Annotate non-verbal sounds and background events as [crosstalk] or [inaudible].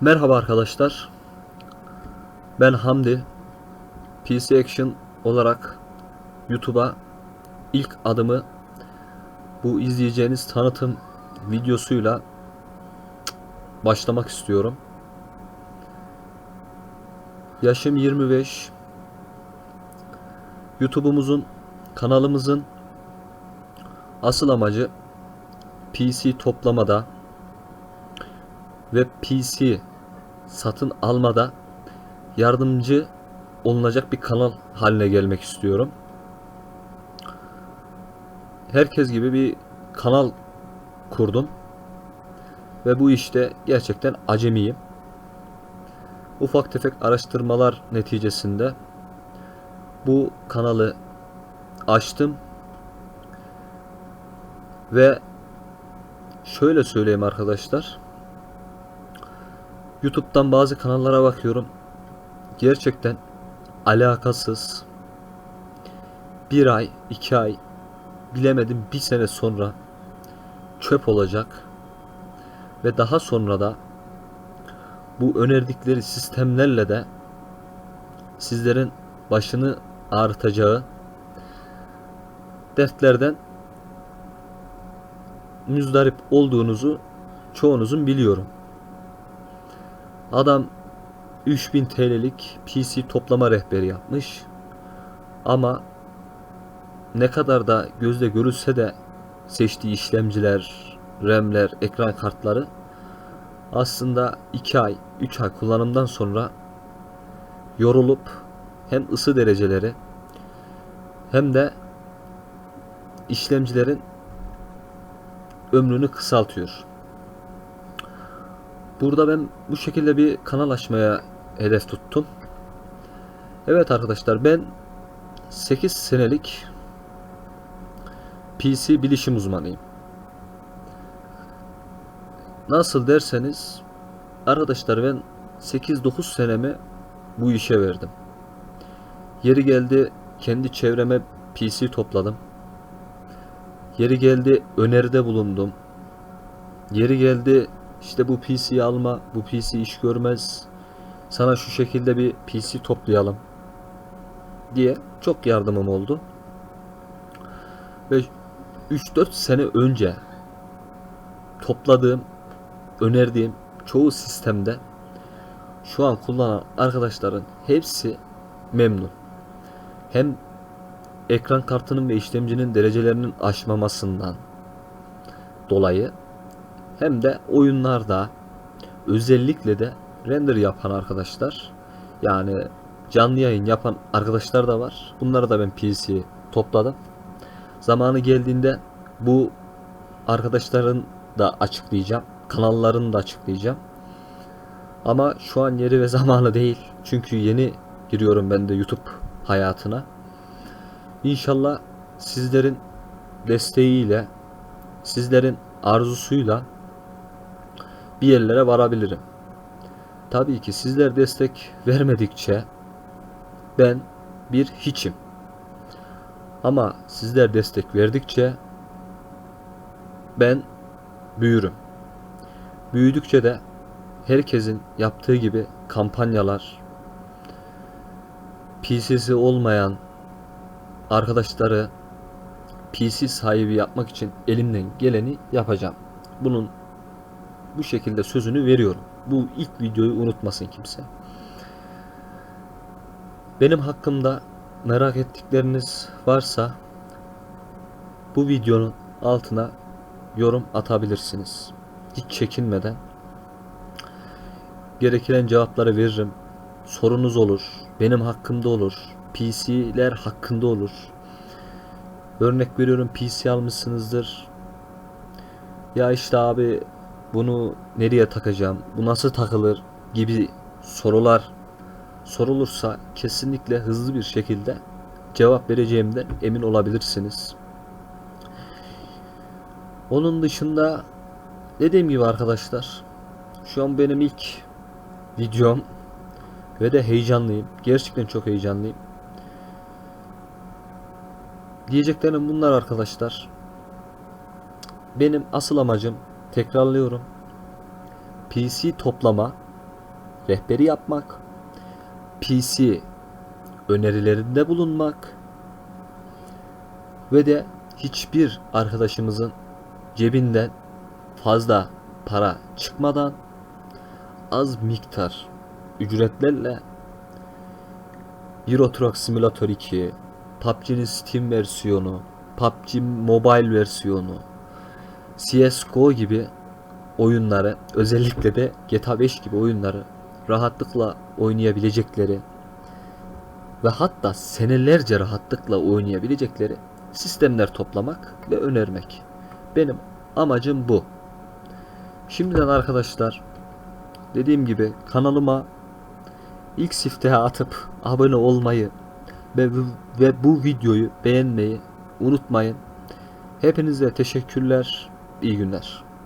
Merhaba arkadaşlar. Ben Hamdi. PC Action olarak YouTube'a ilk adımı bu izleyeceğiniz tanıtım videosuyla başlamak istiyorum. Yaşım 25. YouTube'umuzun kanalımızın asıl amacı PC toplamada ve PC satın almada yardımcı olunacak bir kanal haline gelmek istiyorum. Herkes gibi bir kanal kurdum. Ve bu işte gerçekten acemiyim. Ufak tefek araştırmalar neticesinde bu kanalı açtım. Ve şöyle söyleyeyim arkadaşlar. YouTube'dan bazı kanallara bakıyorum. Gerçekten alakasız. Bir ay, iki ay, bilemedim bir sene sonra çöp olacak. Ve daha sonra da bu önerdikleri sistemlerle de sizlerin başını ağrıtacağı dertlerden müzdarip olduğunuzu çoğunuzun biliyorum. Adam 3000 TL'lik PC toplama rehberi yapmış. Ama ne kadar da gözle görülse de seçtiği işlemciler, RAM'ler, ekran kartları aslında 2 ay, 3 ay kullanımdan sonra yorulup hem ısı dereceleri hem de işlemcilerin ömrünü kısaltıyor. Burada ben bu şekilde bir kanal açmaya hedef tuttum. Evet arkadaşlar ben 8 senelik PC bilişim uzmanıyım. Nasıl derseniz arkadaşlar ben 8-9 senemi bu işe verdim. Yeri geldi kendi çevreme PC topladım. Yeri geldi öneride bulundum. Yeri geldi işte bu PC'yi alma, bu PC iş görmez. Sana şu şekilde bir PC toplayalım diye çok yardımım oldu. Ve 3-4 sene önce topladığım, önerdiğim çoğu sistemde şu an kullanan arkadaşların hepsi memnun. Hem ekran kartının ve işlemcinin derecelerinin aşmamasından dolayı hem de oyunlarda özellikle de render yapan arkadaşlar yani canlı yayın yapan arkadaşlar da var. Bunları da ben PC'ye topladım. Zamanı geldiğinde bu arkadaşların da açıklayacağım. Kanallarını da açıklayacağım. Ama şu an yeri ve [laughs] zamanı değil. Çünkü yeni giriyorum ben de YouTube hayatına. İnşallah sizlerin desteğiyle, sizlerin arzusuyla bir yerlere varabilirim. Tabii ki sizler destek vermedikçe ben bir hiçim. Ama sizler destek verdikçe ben büyürüm. Büyüdükçe de herkesin yaptığı gibi kampanyalar, PC'si olmayan arkadaşları PC sahibi yapmak için elimden geleni yapacağım. Bunun bu şekilde sözünü veriyorum. Bu ilk videoyu unutmasın kimse. Benim hakkımda merak ettikleriniz varsa bu videonun altına yorum atabilirsiniz. Hiç çekinmeden gereken cevapları veririm. Sorunuz olur, benim hakkımda olur, PC'ler hakkında olur. Örnek veriyorum PC almışsınızdır. Ya işte abi bunu nereye takacağım? Bu nasıl takılır? gibi sorular sorulursa kesinlikle hızlı bir şekilde cevap vereceğimden emin olabilirsiniz. Onun dışında dediğim gibi arkadaşlar şu an benim ilk videom ve de heyecanlıyım. Gerçekten çok heyecanlıyım. Diyeceklerim bunlar arkadaşlar. Benim asıl amacım tekrarlıyorum. PC toplama rehberi yapmak, PC önerilerinde bulunmak ve de hiçbir arkadaşımızın cebinden fazla para çıkmadan az miktar ücretlerle Euro Truck Simulator 2, PUBG'nin Steam versiyonu, PUBG Mobile versiyonu, CSGO gibi oyunları özellikle de GTA 5 gibi oyunları rahatlıkla oynayabilecekleri ve hatta senelerce rahatlıkla oynayabilecekleri sistemler toplamak ve önermek. Benim amacım bu. Şimdiden arkadaşlar dediğim gibi kanalıma ilk siftahı atıp abone olmayı ve, ve bu videoyu beğenmeyi unutmayın. Hepinize teşekkürler. İyi günler.